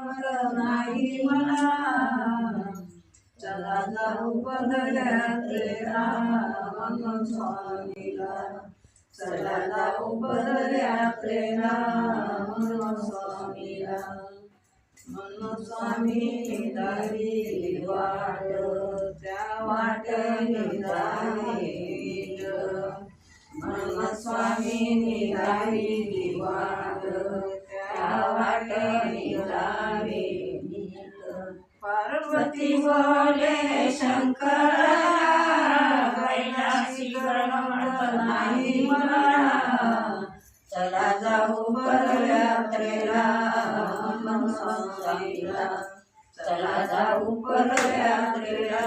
नाही मला चला जाऊ बदल्यात्रेला म्हणून स्वामीला. चला जाऊ बदल्यात्रेला म्हणून स्वामीला. म्हणून स्वामी दारी वाट त्या वाटणी जाईल म्हणून स्वामी दारी पार्वती बोले शंकर कैलासी नाही मला चला जाऊ स्वामीला चला जाऊ परयात्रेला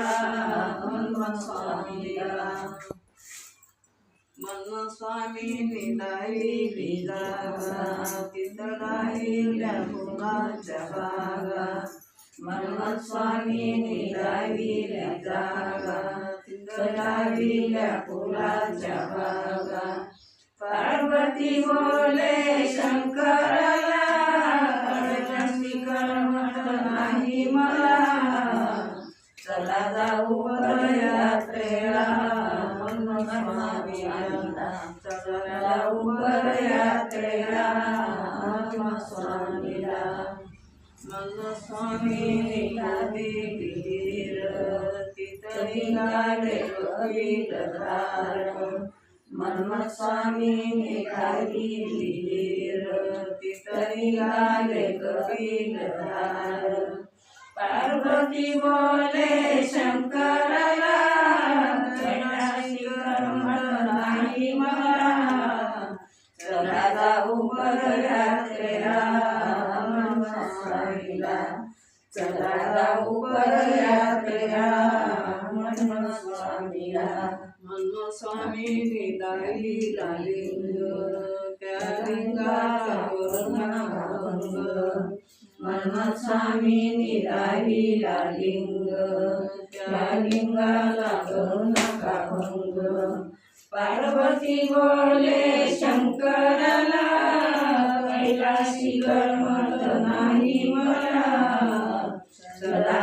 मन स्वामीला मन स्वामी लिजा तिथं राहिल्या फुलाच्या बागा। मन स्वामी निराविल्या जागा तिथं राहिल्या फुलाच्या बागा पार्वती बोले शंकराला कडकशी करमत नाही मला. चला जाऊ यात्रेला मन स्वामीला चला जाऊ यात्रेला मन स्वामीला मग स्वामी निघाले तिथं स्वामी निघाली तिथं निघाले कबीर पार्वती बोल स्वामीला चला जाऊ यात्रेला मन स्वामीला. मन स्वामी निदाई लालिंग त्या लिंगाचा भंग मन स्वामी निदाई लालिंग त्या लिंगाला करू नका भंग? पार्वती बोले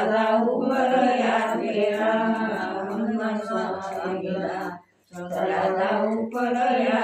सदा उपरया स्वामीला सदा उपरया